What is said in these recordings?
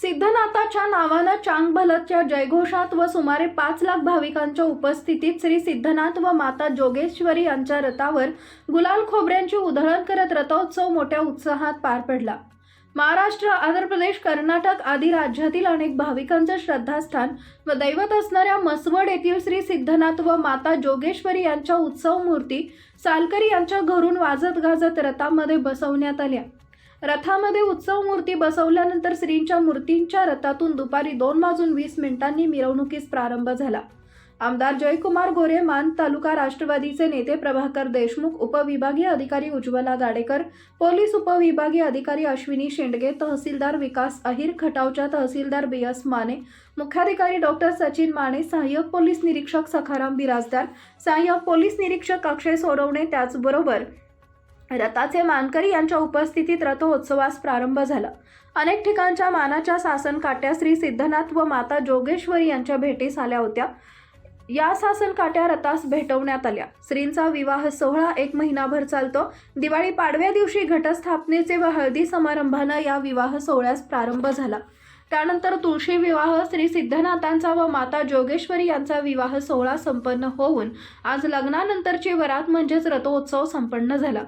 सिद्धनाथाच्या नावानं चांगभलतच्या जयघोषात व सुमारे पाच लाख भाविकांच्या उपस्थितीत श्री सिद्धनाथ व माता जोगेश्वरी यांच्या रथावर गुलाल खोबऱ्यांची उधळण करत रथोत्सव मोठ्या उत्साहात पार पडला. महाराष्ट्र आंध्र प्रदेश कर्नाटक आदी राज्यातील अनेक भाविकांचं श्रद्धास्थान व दैवत असणाऱ्या मसवड येथील श्री सिद्धनाथ व माता जोगेश्वरी यांच्या उत्सव मूर्ती सालकरी यांच्या घरून वाजत गाजत रथामध्ये बसवण्यात आल्या. रथामध्ये उत्सव मूर्ती बसवल्यानंतर श्रींच्या मूर्तींच्या रथातून दुपारी दोन वाजून वीस मिनिटांनी मिरवणुकीस प्रारंभ झाला. आमदार जयकुमार गोरे मान तालुका राष्ट्रवादीचे नेते प्रभाकर देशमुख उपविभागीय अधिकारी उज्ज्वला गाडेकर पोलीस उपविभागीय अधिकारी अश्विनी शेंडगे तहसीलदार विकास अहिर खटावच्या तहसीलदार बी एस माने मुख्याधिकारी डॉक्टर सचिन माने सहाय्यक पोलीस निरीक्षक सखाराम बिराजदार सहाय्यक पोलीस निरीक्षक अक्षय सोडवणे त्याचबरोबर रथाचे मानकरी यांच्या उपस्थितीत रथोत्सवास प्रारंभ झाला. अनेक ठिकाणच्या मानाच्या सासन काट्या श्री सिद्धनाथ व माता जोगेश्वरी यांच्या भेटीस आल्या होत्या. या सासन काट्या रथास भेटवण्यात आल्या. श्रींचा विवाह सोहळा एक महिनाभर चालतो. दिवाळी पाडव्या दिवशी घटस्थापनेचे व हळदी समारंभानं या विवाह सोहळ्यास प्रारंभ झाला. त्यानंतर तुळशी विवाह श्री सिद्धनाथांचा व माता जोगेश्वरी यांचा विवाह सोहळा संपन्न होऊन आज लग्नानंतरची वरात म्हणजेच रथोत्सव संपन्न झाला.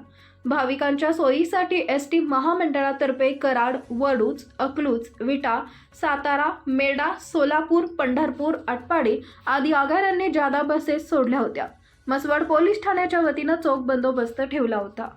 भाविकांच्या सोयीसाठी एस टी महामंडळातर्फे कराड वडूज अकलूज विटा सातारा मेडा सोलापूर पंढरपूर आटपाडी आदी आगारांनी जादा बसेस सोडल्या होत्या. मसवड पोलीस ठाण्याच्या वतीनं चोख बंदोबस्त ठेवला होता.